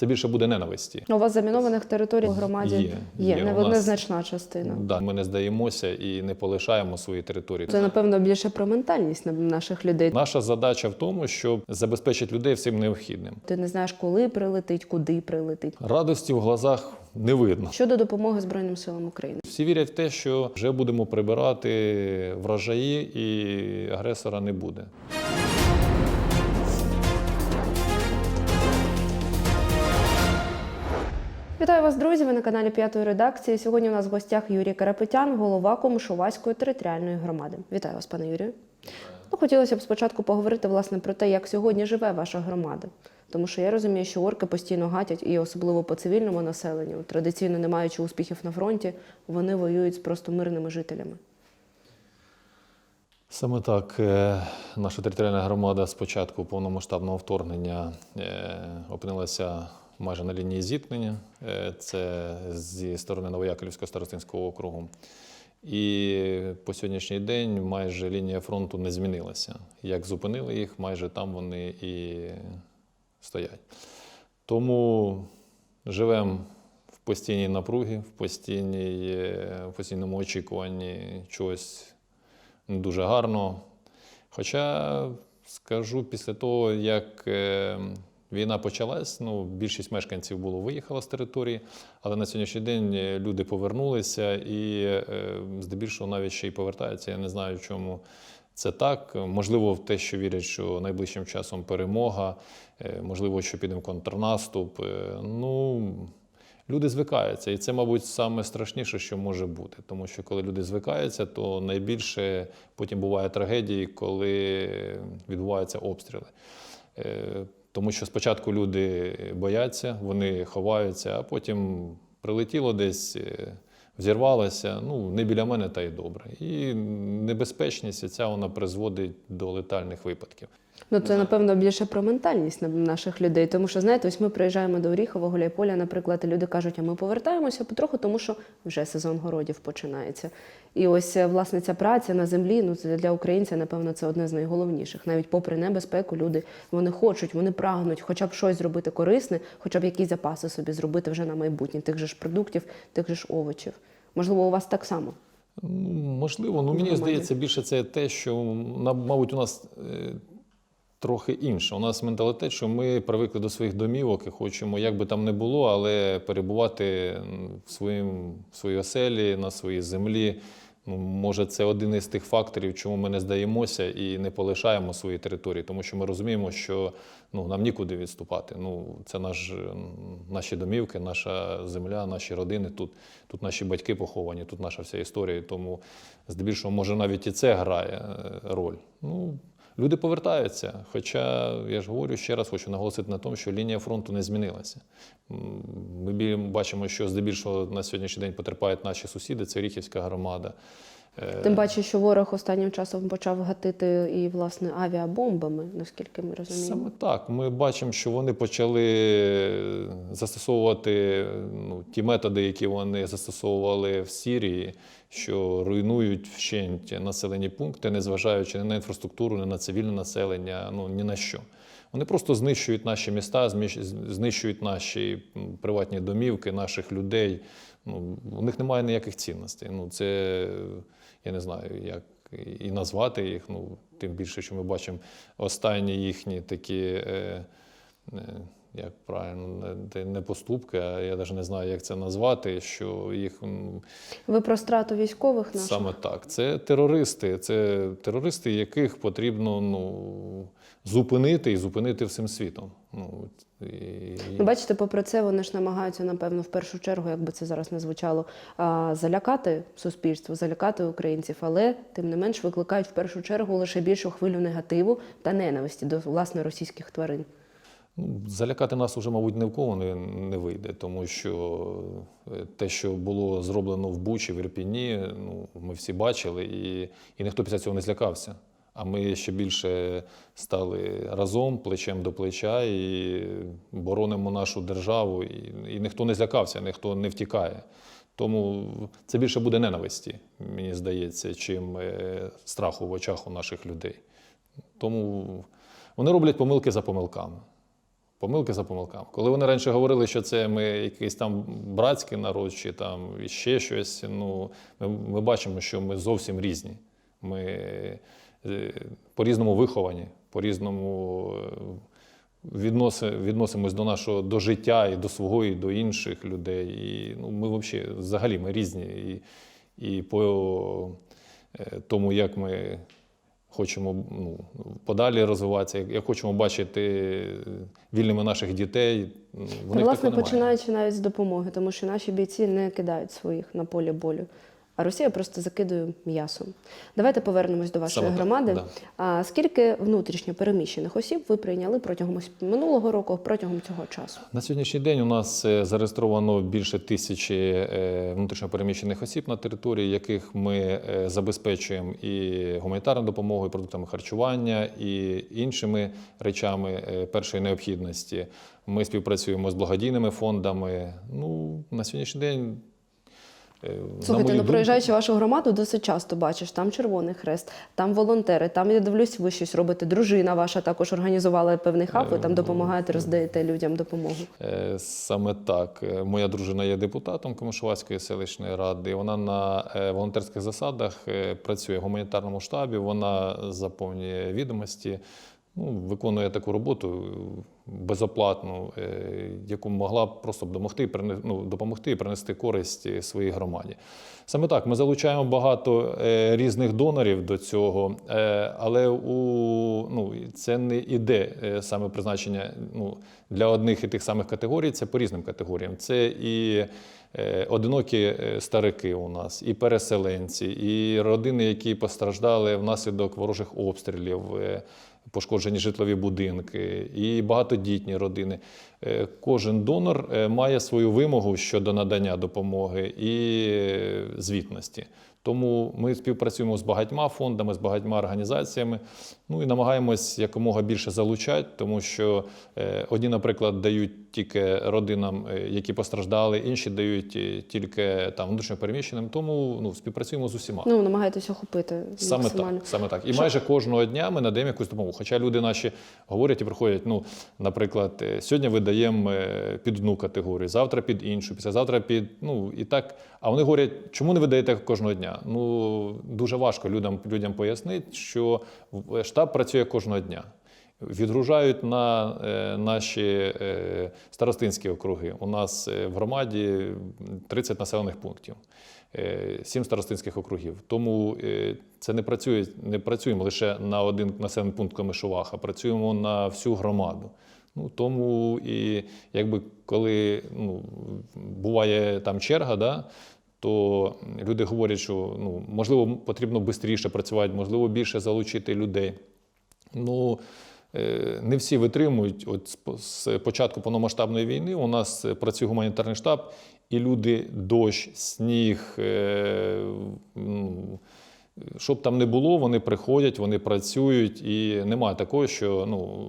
це більше буде ненависті. У вас замінованих територій у громаді Є, є, є. не нас- частина. Да, ми не здаємося і не полишаємо свої території. Це напевно більше про ментальність на- наших людей. Наша задача в тому, щоб забезпечити людей всім необхідним. Ти не знаєш, коли прилетить, куди прилетить. Радості в глазах не видно. Щодо допомоги Збройним силам України. Всі вірять в те, що вже будемо прибирати врожаї і агресора не буде. Вітаю вас, друзі! Ви на каналі П'ятої редакції. Сьогодні у нас в гостях Юрій Карапетян, голова Комишувацької територіальної громади. Вітаю вас, пане Юрію. Ну, хотілося б спочатку поговорити власне про те, як сьогодні живе ваша громада. Тому що я розумію, що орки постійно гатять, і особливо по цивільному населенню, традиційно не маючи успіхів на фронті, вони воюють з просто мирними жителями. Саме так е, наша територіальна громада з початку повномасштабного вторгнення е, опинилася майже на лінії зіткнення. Е, Це зі сторони Новояковлівського старостинського округу. І по сьогоднішній день майже лінія фронту не змінилася. Як зупинили їх, майже там вони і стоять. Тому живемо в постійній напругі, в, постійній, е, в постійному очікуванні чогось не дуже гарно. Хоча скажу, після того, як е, війна почалась, ну, більшість мешканців було виїхало з території, але на сьогоднішній день е, люди повернулися і е, здебільшого навіть ще й повертаються. Я не знаю, чому це так. Можливо, в те, що вірять, що найближчим часом перемога, е, можливо, що підемо контрнаступ. Ну, Люди звикаються, і це, мабуть, саме страшніше, що може бути. Тому що коли люди звикаються, то найбільше потім буває трагедії, коли відбуваються обстріли. Тому що спочатку люди бояться, вони ховаються, а потім прилетіло десь, е, взірвалося. Ну, не біля мене, та й добре. І небезпечність ця вона призводить до летальних випадків. Ну, це, напевно, більше про ментальність на- наших людей. Тому що, знаєте, ось ми приїжджаємо до Оріхова, Гуляйполя, наприклад, і люди кажуть, а ми повертаємося потроху, тому що вже сезон городів починається. І ось, е, власне, ця праця на землі, ну, це для українця, напевно, це одне з найголовніших. Навіть попри небезпеку, люди вони хочуть, вони прагнуть хоча б щось зробити корисне, хоча б якісь запаси собі зробити вже на майбутнє, тих же ж продуктів, тих же ж овочів. Можливо, у вас так само. Можливо, ну мені здається, більше це те, що мабуть, у нас е, трохи інше. У нас менталітет, що ми привикли до своїх домівок і хочемо, як би там не було, але перебувати в, своїм, в своїй оселі, на своїй землі. Ну, може, це один із тих факторів, чому ми не здаємося і не полишаємо свої території, тому що ми розуміємо, що ну, нам нікуди відступати. Ну, це наш, наші домівки, наша земля, наші родини. Тут, тут наші батьки поховані, тут наша вся історія. Тому здебільшого, може, навіть і це грає е, роль. Ну, люди повертаються. Хоча я ж говорю ще раз, хочу наголосити на тому, що лінія фронту не змінилася. Ми бачимо, що здебільшого на сьогоднішній день потерпають наші сусіди, це Оріхівська громада. Е, Тим паче, що ворог останнім часом почав гатити і власне авіабомбами, наскільки ми розуміємо. Саме так. Ми бачимо, що вони почали застосовувати ну, ті методи, які вони застосовували в Сірії, що руйнують вщент населені пункти, незважаючи ні на інфраструктуру, ні на цивільне населення, ну ні на що. Вони просто знищують наші міста, знищують наші приватні домівки, наших людей. Ну, у них немає ніяких цінностей. Ну, це я не знаю, як і назвати їх. Ну, тим більше, що ми бачимо останні їхні такі, е, е, як правильно, не, поступки, а я навіть не знаю, як це назвати, що їх Ви про страту військових наших? Саме так. Це терористи. Це терористи, яких потрібно ну, зупинити і зупинити всім світом. Ну, і, Ну, бачите, попри це вони ж намагаються, напевно, в першу чергу, як би це зараз не звучало, залякати суспільство, залякати українців, але тим не менш викликають в першу чергу лише більшу хвилю негативу та ненависті до власне російських тварин. Ну, залякати нас уже, мабуть, ні в кого не, не вийде, тому що е, те, що було зроблено в Бучі, в Ірпіні, ну, ми всі бачили, і, і ніхто після цього не злякався. А ми ще більше стали разом, плечем до плеча, і боронимо нашу державу. І, і ніхто не злякався, ніхто не втікає. Тому це більше буде ненависті, мені здається, чим е, страху в очах у наших людей. Тому вони роблять помилки за помилками. Помилки за помилками. Коли вони раніше говорили, що це ми якийсь там братський народ, чи там ще щось, ну ми, ми бачимо, що ми зовсім різні. Ми е, по-різному виховані, по-різному е, відноси, відносимось до нашого до життя і до свого, і до інших людей. І ну, ми взагалі, взагалі ми різні. І, і по е, тому, як ми хочемо ну, подалі розвиватися, як, хочемо бачити вільними наших дітей. в Та, них власне, такого немає. починаючи навіть з допомоги, тому що наші бійці не кидають своїх на полі болю. А Росія просто закидує м'ясом. Давайте повернемось до вашої Саме так, громади. да. А скільки внутрішньо переміщених осіб ви прийняли протягом минулого року, протягом цього часу? На сьогоднішній день у нас е, зареєстровано більше тисячі е, внутрішньопереміщених осіб на території, яких ми е, забезпечуємо і гуманітарною допомогою, і продуктами харчування, і іншими речами першої необхідності. Ми співпрацюємо з благодійними фондами. Ну, на сьогоднішній день. Е, Слухайте, ну проїжджаючи вашу громаду, досить часто бачиш, там Червоний Хрест, там волонтери, там я дивлюсь, ви щось робите. Дружина ваша також організувала певний хаб, ви там допомагаєте, роздаєте людям допомогу. Е, Саме так. Е, Моя дружина є депутатом Комишувацької селищної ради. Вона на е, волонтерських засадах е, працює в гуманітарному штабі. Вона заповнює відомості, ну, виконує таку роботу е, безоплатну, е, яку могла просто б домогти, ну, допомогти і принести користь е, своїй громаді. Саме так, ми залучаємо багато різних донорів до цього, але у, ну, це не іде саме призначення ну, для одних і тих самих категорій, це по різним категоріям. Це і одинокі е, старики у нас, і переселенці, і родини, які постраждали внаслідок ворожих обстрілів. е, Пошкоджені житлові будинки і багатодітні родини. Е, Кожен донор е, має свою вимогу щодо надання допомоги і е, звітності. Тому ми співпрацюємо з багатьма фондами, з багатьма організаціями. Ну і намагаємось якомога більше залучати, тому що е, одні, наприклад, дають тільки родинам, е, які постраждали, інші дають е, тільки там внутрішньопереміщеним. Тому ну, співпрацюємо з усіма. Ну, намагаєтесь охопити Саме максимально. так, саме так. І Що- майже кожного дня ми надаємо якусь допомогу. Хоча люди наші говорять і приходять, ну, наприклад, сьогодні видаємо під одну категорію, завтра під іншу, післязавтра під. Ну і так. А вони говорять, чому не видаєте кожного дня? Ну дуже важко людям, людям пояснити, що штаб працює кожного дня. Відгружають на е, наші е, старостинські округи. У нас е, в громаді 30 населених пунктів, е, 7 старостинських округів. Тому е, це не працює, не працюємо лише на один населений пункт Комишувах, а працюємо на всю громаду. Ну, тому і якби коли ну, буває там черга, да, то люди говорять, що ну, можливо потрібно швидше працювати, можливо, більше залучити людей. Ну, е, не всі витримують. От з початку повномасштабної війни у нас е, працює гуманітарний штаб, і люди дощ, сніг. е, ну, Щоб там не було, вони приходять, вони працюють, і немає такого, що ну,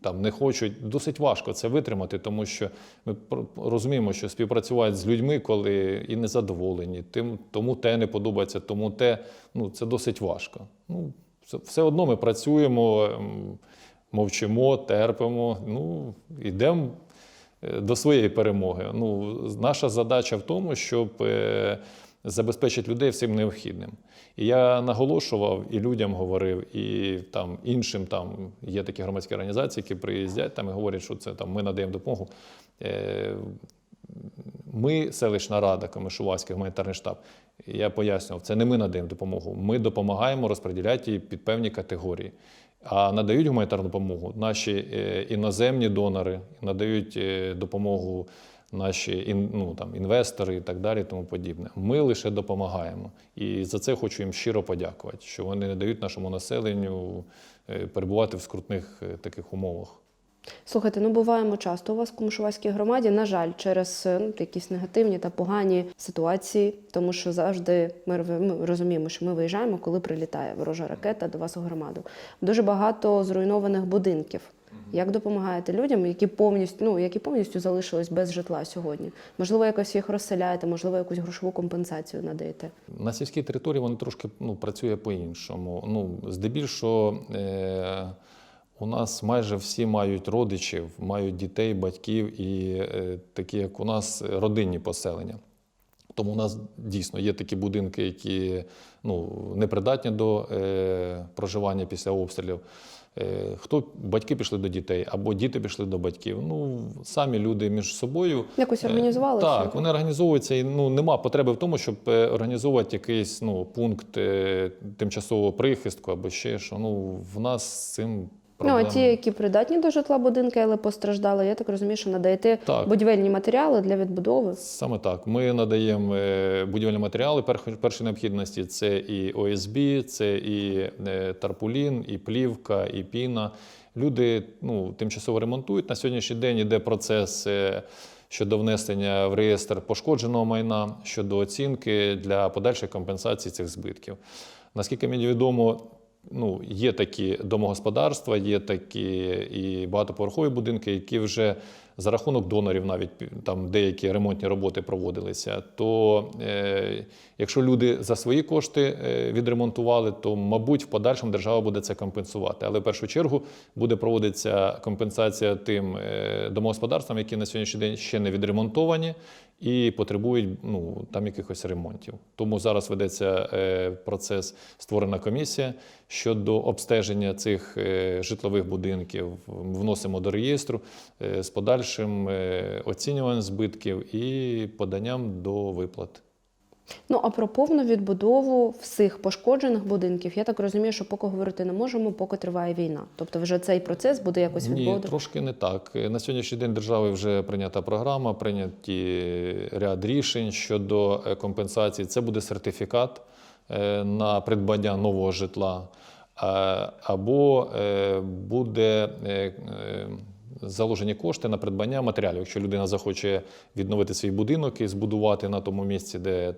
там не хочуть. Досить важко це витримати, тому що ми розуміємо, що співпрацювати з людьми, коли і незадоволені, тим, тому те не подобається, тому те, ну, це досить важко. Ну, все- одно ми працюємо, мовчимо, терпимо, ну, йдемо е, до своєї перемоги. Ну, наша задача в тому, щоб забезпечити людей всім необхідним. І я наголошував і людям говорив, і там іншим там є такі громадські організації, які приїздять там і говорять, що це там ми надаємо допомогу. Е, ми, селищна рада, Комишувацький гуманітарний штаб, я пояснював, це не ми надаємо допомогу. Ми допомагаємо розподіляти її під певні категорії. А надають гуманітарну допомогу наші е, іноземні донори, надають е, допомогу наші ну, там, інвестори і так далі, тому подібне. Ми лише допомагаємо. І за це хочу їм щиро подякувати, що вони не дають нашому населенню е, перебувати в скрутних е, таких умовах. Слухайте, ну буваємо часто у вас в Комишувацькій громаді, на жаль, через е, ну, якісь негативні та погані ситуації, тому що завжди ми, ми розуміємо, що ми виїжджаємо, коли прилітає ворожа ракета до вас у громаду. Дуже багато зруйнованих будинків. Як допомагаєте людям, які повністю, ну, які повністю залишились без житла сьогодні? Можливо, якось їх розселяєте, можливо, якусь грошову компенсацію надаєте. На сільській території вони трошки ну, працює по-іншому. Ну, здебільшого, е, У нас майже всі мають родичів, мають дітей, батьків і е, такі, як у нас, родинні поселення. Тому у нас дійсно є такі будинки, які ну, непридатні до е, проживання після обстрілів. Е, хто батьки пішли до дітей, або діти пішли до батьків. Ну, самі люди між собою. Якось Е. Так, вони організовуються, і ну, нема потреби в тому, щоб е, організовувати якийсь ну, пункт е, тимчасового прихистку або ще що. Ну, в нас з цим Ну, а ті, які придатні до житла будинки, але постраждали, я так розумію, що надаєте Так. будівельні матеріали для відбудови. Саме так. Ми надаємо е, будівельні матеріали першої необхідності. Це і ОСБ, це і е, тарпулін, і плівка, і піна. Люди ну, тимчасово ремонтують. На сьогоднішній день іде процес е, щодо внесення в реєстр пошкодженого майна, щодо оцінки для подальшої компенсації цих збитків. Наскільки мені відомо, ну, є такі домогосподарства, є такі і багатоповерхові будинки, які вже за рахунок донорів навіть там деякі ремонтні роботи проводилися. То е, якщо люди за свої кошти е, відремонтували, то мабуть в подальшому держава буде це компенсувати. Але в першу чергу буде проводитися компенсація тим е, домогосподарствам, які на сьогоднішній день ще не відремонтовані і потребують ну, там якихось ремонтів. Тому зараз ведеться е, процес, створена комісія щодо обстеження цих е, житлових будинків. Вносимо до реєстру е, з подальшим е, оцінюванням збитків і поданням до виплат. Ну а про повну відбудову всіх пошкоджених будинків, я так розумію, що поки говорити не можемо, поки триває війна. Тобто, вже цей процес буде якось Ні, трошки не так. На сьогоднішній день держави вже прийнята програма, прийняті ряд рішень щодо е, компенсації. Це буде сертифікат е, на придбання нового житла, або буде заложені кошти на придбання матеріалів. Якщо людина захоче відновити свій будинок і збудувати на тому місці, де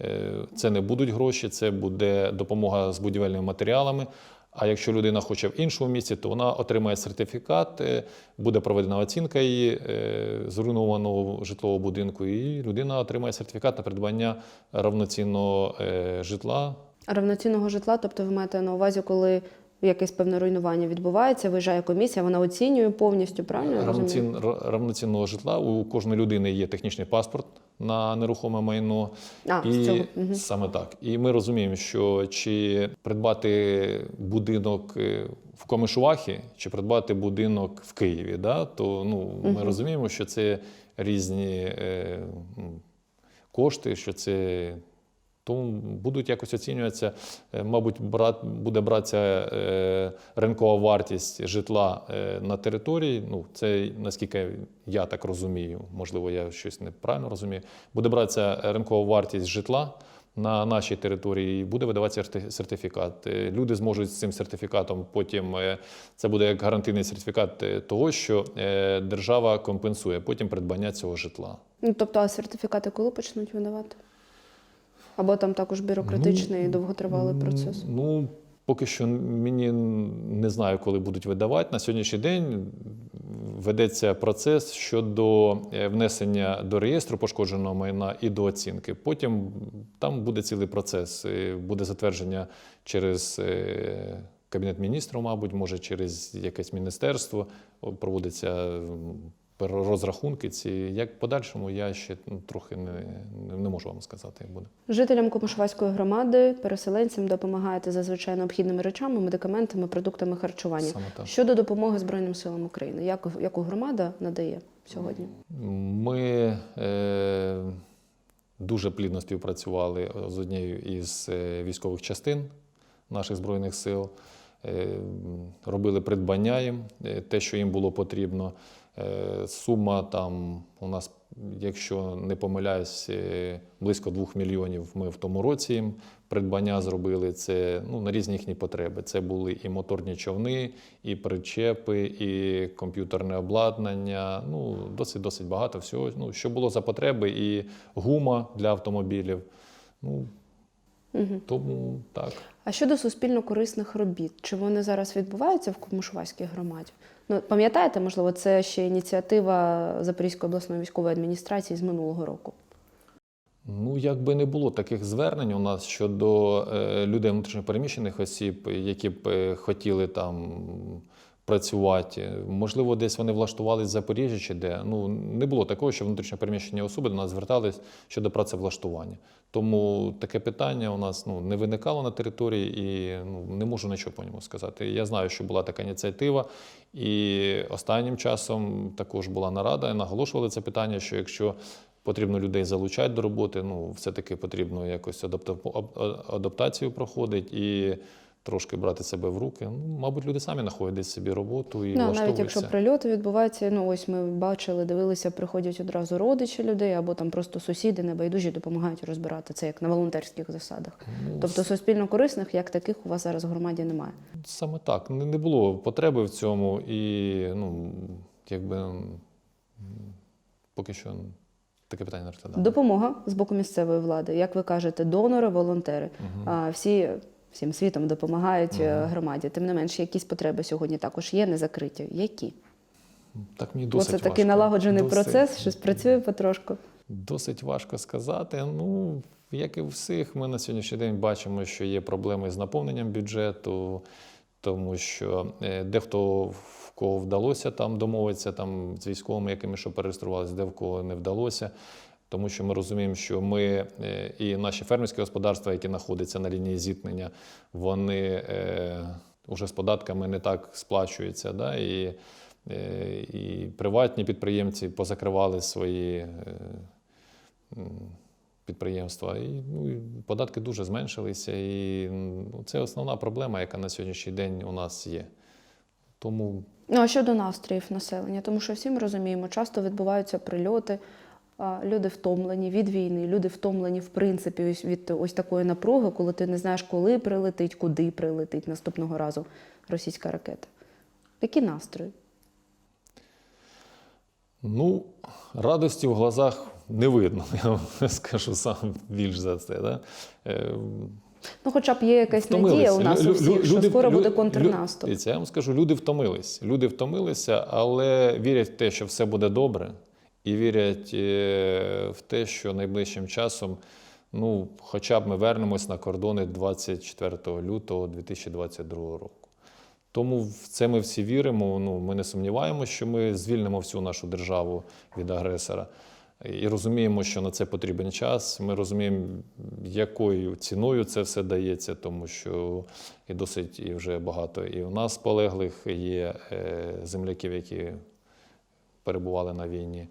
е, це не будуть гроші, це буде допомога з будівельними матеріалами. А якщо людина хоче в іншому місці, то вона отримає сертифікат, е, буде проведена оцінка її е, зруйнованого житлового будинку, і людина отримає сертифікат на придбання равноцінного житла. Равноцінного житла, тобто ви маєте на увазі, коли якесь певне руйнування відбувається, виїжджає комісія, вона оцінює повністю, правильно? Равноцін, равноцінного житла. У кожної людини є технічний паспорт на нерухоме майно. А, з і цього, мгм. саме так. І ми розуміємо, що чи придбати будинок е, в Комишувахі, чи придбати будинок в Києві, да? то ну, ми розуміємо, що це різні е, кошти, що це. Тому будуть якось оцінюватися, е, мабуть, брат, буде братися е, ринкова вартість житла е, на території. Ну, це наскільки я так розумію, можливо, я щось неправильно розумію. Буде братися ринкова вартість житла на нашій території буде видаватися сертифікат. Люди зможуть з цим сертифікатом потім це буде як гарантийний сертифікат того, що держава компенсує потім придбання цього житла. Ну, тобто, а сертифікати коли почнуть видавати? Або там також бюрократичний і довготривалий процес? Ну, поки що мені не знаю, коли будуть видавати. На сьогоднішній день ведеться процес щодо е, внесення до реєстру пошкодженого майна і до оцінки. Потім там буде цілий процес. Е, Буде затвердження через е, Кабінет міністрів, мабуть, може через якесь міністерство. Проводиться розрахунки ці. Як подальшому, я ще ну, трохи не, не можу вам сказати, як буде. Жителям Комишувацької громади, переселенцям допомагаєте зазвичай необхідними речами, медикаментами, продуктами харчування. Саме так. Щодо допомоги Збройним силам України, як, яку громада надає сьогодні? Ми е, дуже плідно співпрацювали з однією із е, військових частин наших Збройних сил, е, робили придбання їм, е, те, що їм було потрібно. Е, сума там у нас, якщо не помиляюсь, е, близько 2 мільйонів ми в тому році їм придбання зробили. Це ну, на різні їхні потреби. Це були і моторні човни, і причепи, і комп'ютерне обладнання. Ну, досить досить багато всього. Ну, що було за потреби, і гума для автомобілів. Ну, Угу. тому так. А щодо суспільно корисних робіт, чи вони зараз відбуваються в Комишувацькій громаді? Ну, пам'ятаєте, можливо, це ще ініціатива Запорізької обласної військової адміністрації з минулого року. Ну, якби не було таких звернень у нас щодо е, людей внутрішньопереміщених осіб, які б е, хотіли там працювати. Можливо, десь вони влаштувалися в Запоріжжі чи де. Ну, не було такого, що внутрішньо переміщені особи до нас звертались щодо працевлаштування. Тому таке питання у нас ну, не виникало на території і ну, не можу нічого по ньому сказати. Я знаю, що була така ініціатива, і останнім часом також була нарада, і наголошували це питання, що якщо потрібно людей залучати до роботи, ну, все-таки потрібно якось адаптацію проходити і трошки брати себе в руки. Ну, мабуть, люди самі знаходять собі роботу і Ну, навіть якщо прильоти відбуваються, ну ось ми бачили, дивилися, приходять одразу родичі людей або там просто сусіди небайдужі допомагають розбирати це як на волонтерських засадах. Ну, Тобто суспільно корисних, як таких, у вас зараз в громаді немає. Саме так. Не, не було потреби в цьому, і ну, якби поки що таке питання не розглядали. Допомога з боку місцевої влади, як ви кажете, донори, волонтери. А, всі всім світом допомагають е, громаді. Тим не менше, якісь потреби сьогодні також є, не закриті. Які? Так мені досить це такий налагоджений Досить. процес, щось працює потрошку. Досить важко сказати. Ну, як і у всіх, ми на сьогоднішній день бачимо, що є проблеми з наповненням бюджету, тому що е, дехто в кого вдалося там домовитися там, з військовими, якими що перереєструвалися, де в кого не вдалося. Тому що ми розуміємо, що ми е, і наші фермерські господарства, які знаходяться на лінії зіткнення, вони е, вже з податками не так сплачуються. Да? І, е, і приватні підприємці позакривали свої е, підприємства. І, ну, податки дуже зменшилися. І це основна проблема, яка на сьогоднішній день у нас є. Тому Ну а щодо настроїв населення, тому що всі ми розуміємо, часто відбуваються прильоти. Люди втомлені від війни, люди втомлені, в принципі, ось від ось такої напруги, коли ти не знаєш, коли прилетить, куди прилетить наступного разу російська ракета. Які настрої? Ну, радості в глазах не видно, я скажу сам більш за це. Да? Е, Ну, хоча б є якась втомились. надія у нас у всіх, що люди- скоро лю- буде контрнаступ. Я вам скажу, люди втомились. Люди втомилися, але вірять в те, що все буде добре, і вірять е, в те, що найближчим часом, ну, хоча б ми вернемось на кордони 24 лютого 2022 року. Тому в це ми всі віримо. Ну, ми не сумніваємося, що ми звільнимо всю нашу державу від агресора. І розуміємо, що на це потрібен час. Ми розуміємо, якою ціною це все дається, тому що і досить і вже багато і у нас полеглих є е, земляків, які перебували на війні.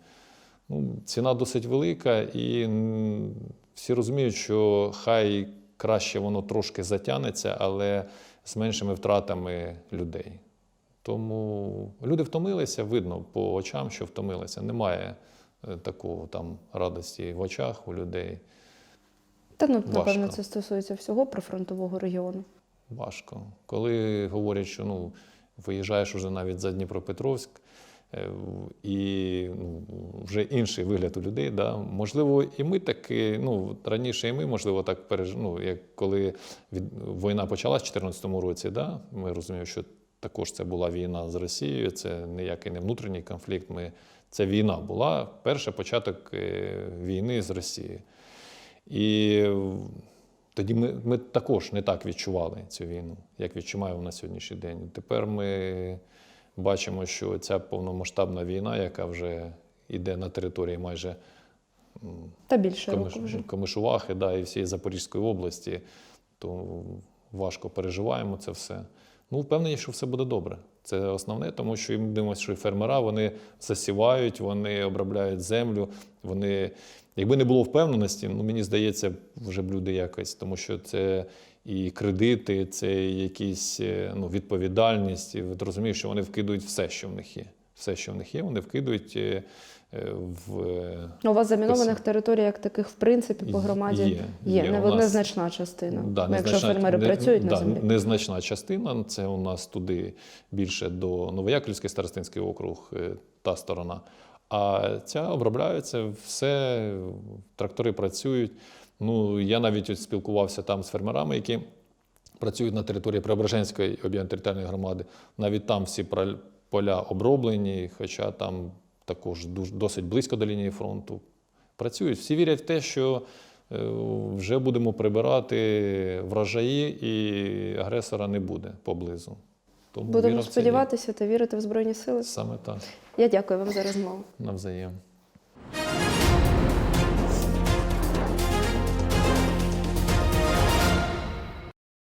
Ну, ціна досить велика, і всі розуміють, що хай краще воно трошки затягнеться, але з меншими втратами людей. Тому люди втомилися, видно по очам, що втомилися. Немає е, такого там радості в очах у людей. Та ну, напевно, важко. це стосується всього прифронтового регіону. Важко. Коли говорять, що ну, виїжджаєш уже навіть за Дніпропетровськ, і ну, вже інший вигляд у людей. Да? Можливо, і ми таки, ну, раніше і ми, можливо, так переж... ну, як коли від... війна почалась в 2014 році, да? ми розуміємо, що також це була війна з Росією, це ніякий не внутрішній конфлікт. Ми... Це війна була, перший початок е, війни з Росією. І тоді ми, ми також не так відчували цю війну, як відчуваємо на сьогоднішній день. Тепер ми бачимо, що ця повномасштабна війна, яка вже йде на території майже Та більше Комиш, року вже. Комишувахи, да, і всієї Запорізької області, то важко переживаємо це все. Ну, впевнені, що все буде добре. Це основне, тому що ми дивимося, що і фермера вони засівають, вони обробляють землю. Вони, якби не було впевненості, ну мені здається, вже б люди якось, тому що це і кредити, це якісь е, ну, відповідальність. І от розумієш, що вони вкидують все, що в них є. Все, що в них є, вони вкидують е, е, в. е, У вас замінованих територій, як таких, в принципі, по громаді Є, є. є. Не нас- незначна частина. Да, Ну, якщо незначна- фермери не- працюють да, на землі. Незначна частина це у нас туди більше до Новояковлівський старостинський округ, та сторона. А ця обробляється, все, трактори працюють. Ну, я навіть от спілкувався там з фермерами, які працюють на території Преображенської об'єднаної територіальної громади. Навіть там всі поля оброблені, хоча там також досить близько до лінії фронту. Працюють. Всі вірять в те, що е, вже будемо прибирати врожаї і агресора не буде поблизу. Тому Будемо сподіватися та вірити в Збройні Сили. Саме так, Я дякую вам за розмову. навзаєм.